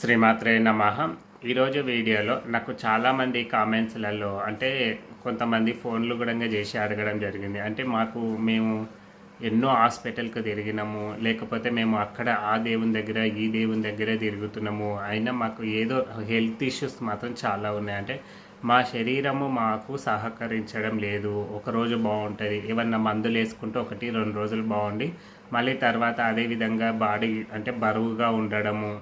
శ్రీమాత్రే నమ. ఈరోజు వీడియోలో నాకు చాలామంది కామెంట్స్లలో అంటే కొంతమంది ఫోన్లు కూడా చేసి అడగడం జరిగింది. అంటే మాకు మేము ఎన్నో హాస్పిటల్కి తిరిగినాము లేకపోతే మేము అక్కడ ఆ దేవుని దగ్గర ఈ దేవుని దగ్గర తిరుగుతున్నాము. అయినా మాకు ఏదో హెల్త్ ఇష్యూస్ మాత్రం చాలా ఉన్నాయి. అంటే మా శరీరము మాకు సహకరించడం లేదు. ఒకరోజు బాగుంటుంది. ఏమన్నా మందులు వేసుకుంటే ఒకటి రెండు రోజులు బాగుండి మళ్ళీ తర్వాత అదే విధంగా బాడీ అంటే బరువుగా ఉండడము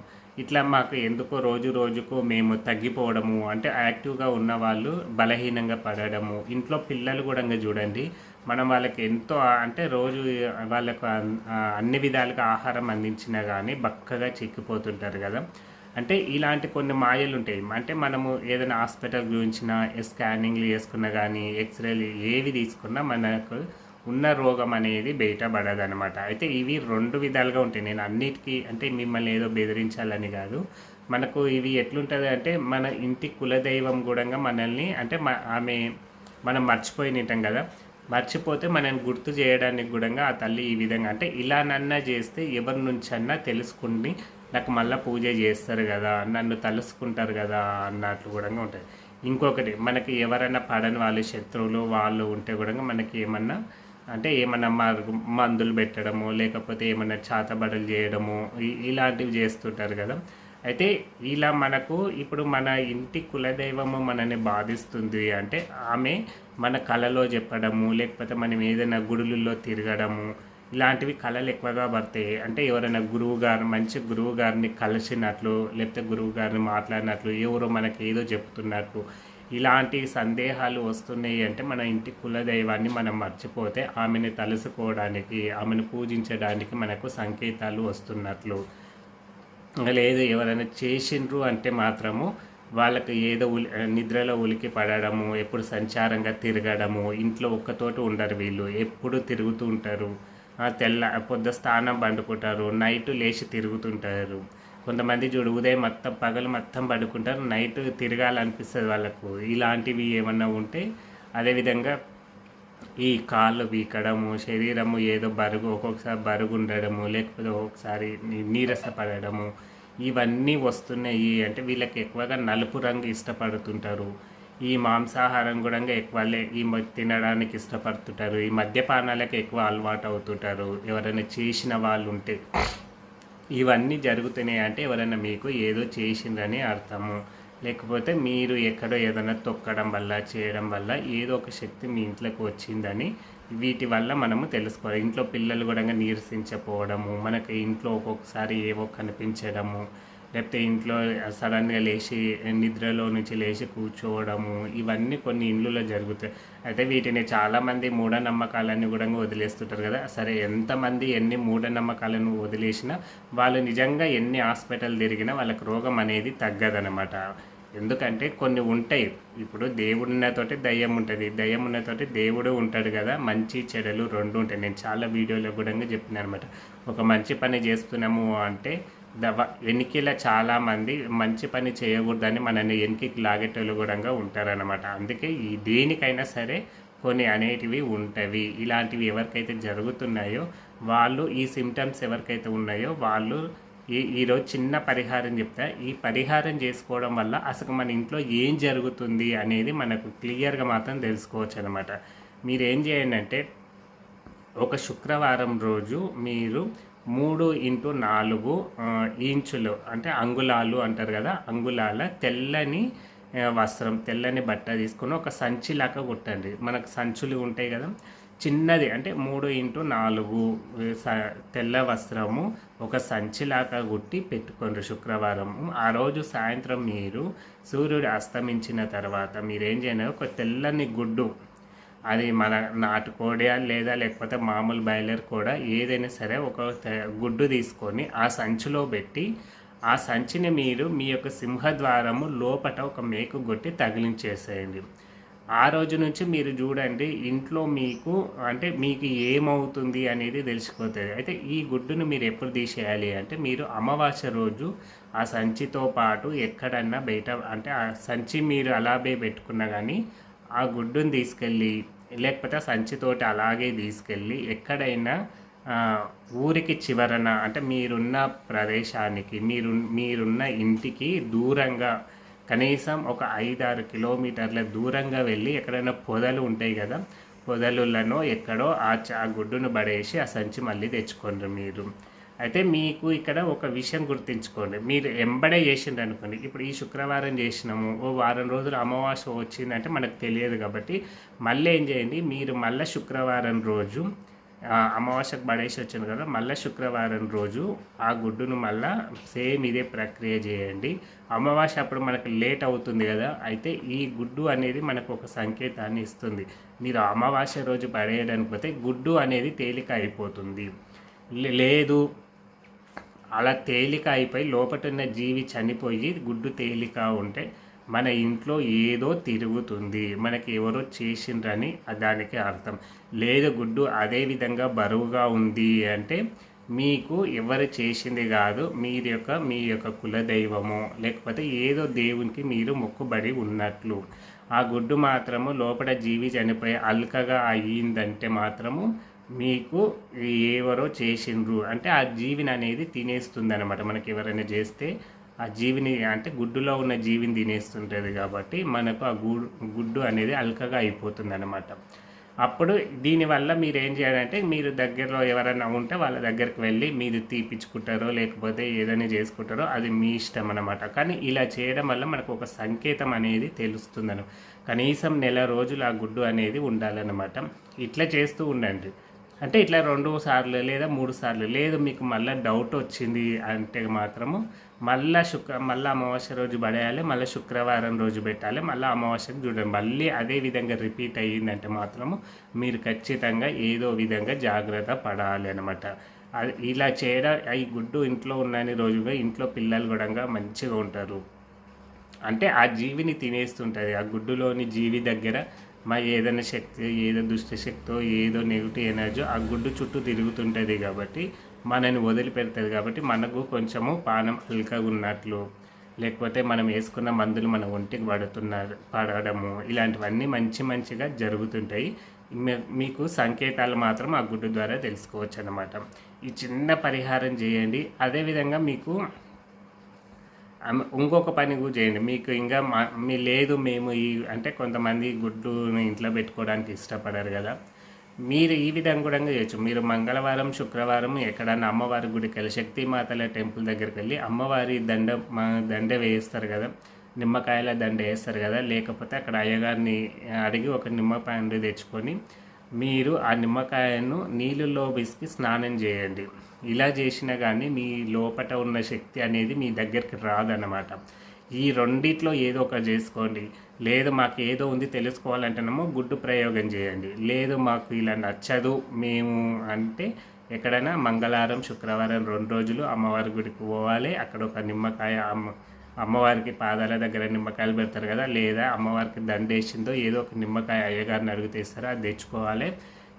ఇట్లా మాకు ఎందుకో రోజు రోజుకు మేము తగ్గిపోవడము అంటే యాక్టివ్గా ఉన్న వాళ్ళు బలహీనంగా పడడము ఇంట్లో పిల్లలు కూడా ఇంకా చూడండి మనం వాళ్ళకి ఎంతో అంటే రోజు వాళ్ళకు అన్ని విధాలుగా ఆహారం అందించినా కానీ బక్కగా చిక్కిపోతుంటారు కదా. అంటే ఇలాంటి కొన్ని మాయలు ఉంటాయి. అంటే మనము ఏదైనా హాస్పిటల్ గురించిన స్కానింగ్లు చేసుకున్నా కానీ ఎక్స్రేలు ఏవి తీసుకున్నా మనకు ఉన్న రోగం అనేది బయటపడదనమాట అయితే ఇవి రెండు విధాలుగా ఉంటాయి. నేను అన్నిటికీ అంటే మిమ్మల్ని ఏదో బెదిరించాలని కాదు. మనకు ఇవి ఎట్లుంటుంది అంటే మన ఇంటి కులదైవం కూడా మనల్ని అంటే మ- ఆమె మనం మర్చిపోయి కదా. మర్చిపోతే మనల్ని గుర్తు చేయడానికి కూడా ఆ తల్లి ఈ విధంగా అంటే ఇలానన్నా చేస్తే ఎవరి నుంచన్నా తెలుసుకుని నాకు మళ్ళీ పూజ చేస్తారు కదా నన్ను తలుసుకుంటారు కదా అన్నట్లు కూడా ఉంటుంది ఇంకొకటి మనకి ఎవరైనా పడని వాళ్ళు శత్రువులు వాళ్ళు ఉంటే కూడా మనకి ఏమన్నా అంటే ఏమన్నా మార్గ మందులు పెట్టడము లేకపోతే ఏమన్నా చాతబడలు చేయడము ఇలాంటివి చేస్తుంటారు కదా. అయితే ఇలా మనకు ఇప్పుడు మన ఇంటి కులదైవము మనని బాధిస్తుంది అంటే ఆమె మన కళలో చెప్పడము లేకపోతే మనం ఏదైనా గుడులలో తిరగడము ఇలాంటివి కళలు ఎక్కువగా పడతాయి. అంటే ఎవరైనా గురువు గారు మంచి గురువు గారిని కలిసినట్లు లేకపోతే గురువు గారిని మాట్లాడినట్లు ఎవరో మనకి ఏదో చెప్తున్నట్లు ఇలాంటి సందేహాలు వస్తున్నాయి అంటే మన ఇంటి కులదైవాన్ని మనం మర్చిపోతే ఆమెను తలుసుకోవడానికి ఆమెను పూజించడానికి మనకు సంకేతాలు వస్తున్నట్లు. లేదు ఎవరైనా చేసిండ్రు అంటే మాత్రము వాళ్ళకి ఏదో ఉలి నిద్రలో ఉలికి పడడము ఎప్పుడు సంచారంగా తిరగడము ఇంట్లో ఒక్కతోటి ఉండరు వీళ్ళు ఎప్పుడు తిరుగుతూ ఉంటారు. తెల్ల పొద్దు స్థానం పండుకుంటారు నైట్ లేచి తిరుగుతుంటారు. కొంతమంది చూడు ఉదయం మొత్తం పగలు మొత్తం పడుకుంటారు నైట్ తిరగాలనిపిస్తుంది వాళ్ళకు. ఇలాంటివి ఏమన్నా ఉంటే అదేవిధంగా ఈ కాళ్ళు వీకడము శరీరము ఏదో బరుగు ఒక్కొక్కసారి బరుగు ఉండడము లేకపోతే ఒక్కొక్కసారి నీ- నీరసపడడము ఇవన్నీ వస్తున్నాయి అంటే వీళ్ళకి ఎక్కువగా నలుపు రంగు ఇష్టపడుతుంటారు. ఈ మాంసాహారం కూడా ఎక్కువ లే- ఈ తినడానికి ఇష్టపడుతుంటారు. ఈ మద్యపానాలకు ఎక్కువ అలవాటు అవుతుంటారు ఎవరైనా చేసిన వాళ్ళు ఉంటే ఇవన్నీ జరుగుతున్నాయి అంటే ఎవరైనా మీకు ఏదో చేసిందని అర్థము. లేకపోతే మీరు ఎక్కడో ఏదైనా తొక్కడం వల్ల చేయడం వల్ల ఏదో ఒక శక్తి మీ ఇంట్లోకి వచ్చిందని వీటి వల్ల మనము తెలుసుకోవాలి. ఇంట్లో పిల్లలు కూడా నీరసించకపోవడము మనకి ఇంట్లో ఒక్కొక్కసారి ఏవో కనిపించడము లేకపోతే ఇంట్లో సడన్గా లేచి నిద్రలో నుంచి లేచి కూర్చోవడము ఇవన్నీ కొన్ని ఇండ్లలో జరుగుతాయి. అయితే వీటిని చాలామంది మూఢనమ్మకాలన్నీ కూడా వదిలేస్తుంటారు కదా. సరే ఎంతమంది ఎన్ని మూఢనమ్మకాలను వదిలేసినా వాళ్ళు నిజంగా ఎన్ని హాస్పిటల్ తిరిగినా వాళ్ళకి రోగం అనేది తగ్గదనమాట ఎందుకంటే కొన్ని ఉంటాయి. ఇప్పుడు దేవుడు ఉన్నతోటి దయ్యం ఉంటుంది. దయ్యం ఉన్నతోటి దేవుడు ఉంటాడు కదా. మంచి చెడులు రెండు ఉంటాయి. నేను చాలా వీడియోలో కూడా చెప్పిన అనమాట ఒక మంచి పని చేస్తున్నాము అంటే వెనికిల చాలామంది మంచి పని చేయకూడదని మనల్ని వెనక్కి లాగేటోళ్ళు కూడా ఉంటారనమాట అందుకే ఈ దేనికైనా సరే కొన్ని అనేటివి ఉంటవి. ఇలాంటివి ఎవరికైతే జరుగుతున్నాయో వాళ్ళు ఈ సిమ్టమ్స్ ఎవరికైతే ఉన్నాయో వాళ్ళు ఈ ఈరోజు చిన్న పరిహారం చెప్తా. ఈ పరిహారం చేసుకోవడం వల్ల అసలు మన ఇంట్లో ఏం జరుగుతుంది అనేది మనకు క్లియర్గా మాత్రం తెలుసుకోవచ్చు అనమాట మీరు ఏం చేయండి అంటే ఒక శుక్రవారం రోజు మీరు మూడు ఇంటూ నాలుగు ఇంచులు అంటే అంగుళాలు అంటారు కదా అంగుళాల తెల్లని వస్త్రం తెల్లని బట్ట తీసుకొని ఒక సంచిలాగా కుట్టండి. మనకు సంచులు ఉంటాయి కదా చిన్నది అంటే మూడు ఇంటూ నాలుగు స- తెల్ల వస్త్రము ఒక సంచిలాగా కుట్టి పెట్టుకోండి శుక్రవారం. ఆ రోజు సాయంత్రం మీరు సూర్యుడు అస్తమించిన తర్వాత మీరు ఏం చేయండి ఒక తెల్లని గుడ్డు అది మన నాటుకోడి లేదా లేకపోతే మామూలు బాయిలర్ కూడా ఏదైనా సరే ఒక గుడ్డు తీసుకొని ఆ సంచిలో పెట్టి ఆ సంచిని మీరు మీ యొక్క సింహద్వారము లోపట ఒక మేకు కొట్టి తగిలించేసేయండి. ఆ రోజు నుంచి మీరు చూడండి ఇంట్లో మీకు అంటే మీకు ఏమవుతుంది అనేది తెలిసిపోతుంది. అయితే ఈ గుడ్డును మీరు ఎప్పుడు తీసేయాలి అంటే మీరు అమావాస్య రోజు ఆ సంచితో పాటు ఎక్కడన్నా బయట అంటే ఆ సంచి మీరు అలాగే పెట్టుకున్నా కానీ ఆ గుడ్డుని తీసుకెళ్ళి లేకపోతే ఆ సంచితోటి అలాగే తీసుకెళ్ళి ఎక్కడైనా ఊరికి చివరన అంటే మీరున్న ప్రదేశానికి మీరు మీరున్న ఇంటికి దూరంగా కనీసం ఒక ఐదారు కిలోమీటర్ల దూరంగా వెళ్ళి ఎక్కడైనా పొదలు ఉంటాయి కదా పొదలులను ఎక్కడో ఆ చ- ఆ గుడ్డును పడేసి ఆ సంచి మళ్ళీ తెచ్చుకోండి మీరు. అయితే మీకు ఇక్కడ ఒక విషయం గుర్తించుకోండి. మీరు ఎంబడే చేసిండ్రు అనుకోండి. ఇప్పుడు ఈ శుక్రవారం చేసినాము. ఓ వారం రోజులు అమావాస్య వచ్చిందంటే మనకు తెలియదు కాబట్టి మళ్ళీ ఏం చేయండి? మీరు మళ్ళీ శుక్రవారం రోజు అమావాస్యకు పడేసి వచ్చాను కదా మళ్ళీ శుక్రవారం రోజు ఆ గుడ్డును మళ్ళీ సేమ్ ఇదే ప్రక్రియ చేయండి. అమావాస్య అప్పుడు మనకు లేట్ అవుతుంది కదా అయితే ఈ గుడ్డు అనేది మనకు ఒక సంకేతాన్ని ఇస్తుంది. మీరు అమావాస్య రోజు పడేయడానికి పోతే గుడ్డు అనేది తేలిక అయిపోతుంది. లే- లేదు అలా తేలిక అయిపోయి లోపట ఉన్న జీవి చనిపోయి గుడ్డు తేలిక ఉంటే మన ఇంట్లో ఏదో తిరుగుతుంది. మనకి ఎవరో చేసిండ్రని దానికి అర్థం. లేదు గుడ్డు అదే విధంగా బరువుగా ఉంది అంటే మీకు ఎవరు చేసింది కాదు. మీరు యొక్క మీ యొక్క కులదైవము. లేకపోతే ఏదో దేవునికి మీరు మొక్కుబడి ఉన్నట్లు. ఆ గుడ్డు మాత్రము లోపల జీవి చనిపోయి అల్కగా అయ్యిందంటే మాత్రము మీకు ఎవరో చేసిండ్రు. అంటే ఆ జీవిని అనేది తినేస్తుంది అనమాట మనకి ఎవరైనా చేస్తే ఆ జీవిని అంటే గుడ్డులో ఉన్న జీవిని తినేస్తుంటుంది కాబట్టి మనకు ఆ గుడ్ గుడ్డు అనేది అల్కగా అయిపోతుంది అనమాట అప్పుడు దీనివల్ల మీరు ఏం చేయాలంటే మీరు దగ్గరలో ఎవరైనా ఉంటే వాళ్ళ దగ్గరికి వెళ్ళి మీరు తీపిచ్చుకుంటారో లేకపోతే ఏదైనా చేసుకుంటారో అది మీ ఇష్టం అనమాట కానీ ఇలా చేయడం వల్ల మనకు ఒక సంకేతం అనేది తెలుస్తుంది కనీసం నెల రోజులు ఆ గుడ్డు అనేది ఉండాలన్నమాట. ఇట్లా చేస్తూ ఉండండి. అంటే ఇట్లా రెండు సార్లు లేదా మూడు సార్లు లేదు మీకు మళ్ళీ డౌట్ వచ్చింది అంటే మాత్రము మళ్ళీ శుక్ర మళ్ళీ అమావాస్య రోజు పడేయాలి మళ్ళీ శుక్రవారం రోజు పెట్టాలి మళ్ళీ అమావాస్యకు చూడండి. మళ్ళీ అదే విధంగా రిపీట్ అయ్యిందంటే మాత్రము మీరు ఖచ్చితంగా ఏదో విధంగా జాగ్రత్త పడాలి అనమాట అది ఇలా చేయడం ఈ గుడ్డు ఇంట్లో ఉన్నన్ని రోజుగా ఇంట్లో పిల్లలు కూడా మంచిగా ఉంటారు. అంటే ఆ జీవిని తినేస్తుంటుంది ఆ గుడ్డులోని జీవి దగ్గర మా ఏదైనా శక్తి ఏదో దుష్ట శక్తో ఏదో నెగిటివ్ ఎనర్జీ ఆ గుడ్డు చుట్టూ తిరుగుతుంటుంది కాబట్టి మనని వదిలిపెడుతుంది కాబట్టి మనకు కొంచెము పానం అల్కగా ఉన్నట్లు లేకపోతే మనం వేసుకున్న మందులు మన ఒంటికి పడుతున్నారు పడడము ఇలాంటివన్నీ మంచి మంచిగా జరుగుతుంటాయి. మీకు సంకేతాలు మాత్రం ఆ గుడ్డు ద్వారా తెలుసుకోవచ్చు అన్నమాట ఈ చిన్న పరిహారం చేయండి. అదేవిధంగా మీకు ఇంకొక పని కూడా చేయండి. మీకు ఇంకా మా మీ లేదు మేము ఈ అంటే కొంతమంది గుడ్డుని ఇంట్లో పెట్టుకోవడానికి ఇష్టపడరు కదా. మీరు ఈ విధంగా కూడా చేయొచ్చు. మీరు మంగళవారం శుక్రవారం ఎక్కడన్నా అమ్మవారి గుడికి వెళ్ళి శక్తిమాతల టెంపుల్ దగ్గరికి వెళ్ళి అమ్మవారి దండ మా దండ వేయిస్తారు కదా. నిమ్మకాయల దండ వేస్తారు కదా. లేకపోతే అక్కడ అయ్యగారిని అడిగి ఒక నిమ్మకాయ తెచ్చుకొని మీరు ఆ నిమ్మకాయను నీళ్ళలో విసిగి స్నానం చేయండి. ఇలా చేసినా కానీ మీ లోపట ఉన్న శక్తి అనేది మీ దగ్గరికి రాదన్నమాట. ఈ రెండిట్లో ఏదో ఒకటి చేసుకోండి. లేదు మాకు ఏదో ఉంది తెలుసుకోవాలంటేనేమో గుడ్డు ప్రయోగం చేయండి. లేదు మాకు ఇలా నచ్చదు మేము అంటే ఎక్కడైనా మంగళవారం శుక్రవారం రెండు రోజులు అమ్మవారి గుడికి పోవాలి. అక్కడ ఒక నిమ్మకాయ అమ్మ అమ్మవారికి పాదాల దగ్గర నిమ్మకాయలు పెడతారు కదా లేదా అమ్మవారికి దండేసిందో ఏదో ఒక నిమ్మకాయ అయ్యగారిని అడిగితే ఇస్తారో అది తెచ్చుకోవాలి.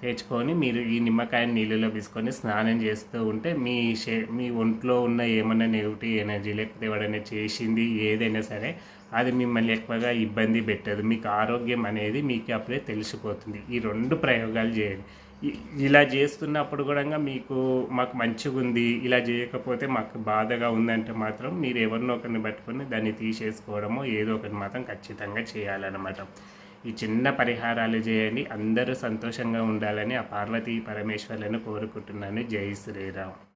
తెచ్చుకొని మీరు ఈ నిమ్మకాయని నీళ్ళలో తీసుకొని స్నానం చేస్తూ ఉంటే మీ షే మీ ఒంట్లో ఉన్న ఏమైనా నెగిటివ్ ఎనర్జీ లేకపోతే ఎవడైనా చేసింది ఏదైనా సరే అది మిమ్మల్ని ఎక్కువగా ఇబ్బంది పెట్టదు. మీకు ఆరోగ్యం అనేది మీకు అప్పుడే తెలిసిపోతుంది. ఈ రెండు ప్రయోగాలు చేయండి. ఇలా చేస్తున్నప్పుడు కూడా మీకు మాకు మంచిగా ఉంది ఇలా చేయకపోతే మాకు బాధగా ఉందంటే మాత్రం మీరు ఎవరినో ఒకరిని పట్టుకొని దాన్ని తీసేసుకోవడమో ఏదో ఒకటి మాత్రం ఖచ్చితంగా చేయాలన్నమాట. ఈ చిన్న పరిహారాలు చేయండి అందరూ సంతోషంగా ఉండాలని ఆ పార్వతీ పరమేశ్వర్లను కోరుకుంటున్నాను. జై శ్రీరామ్.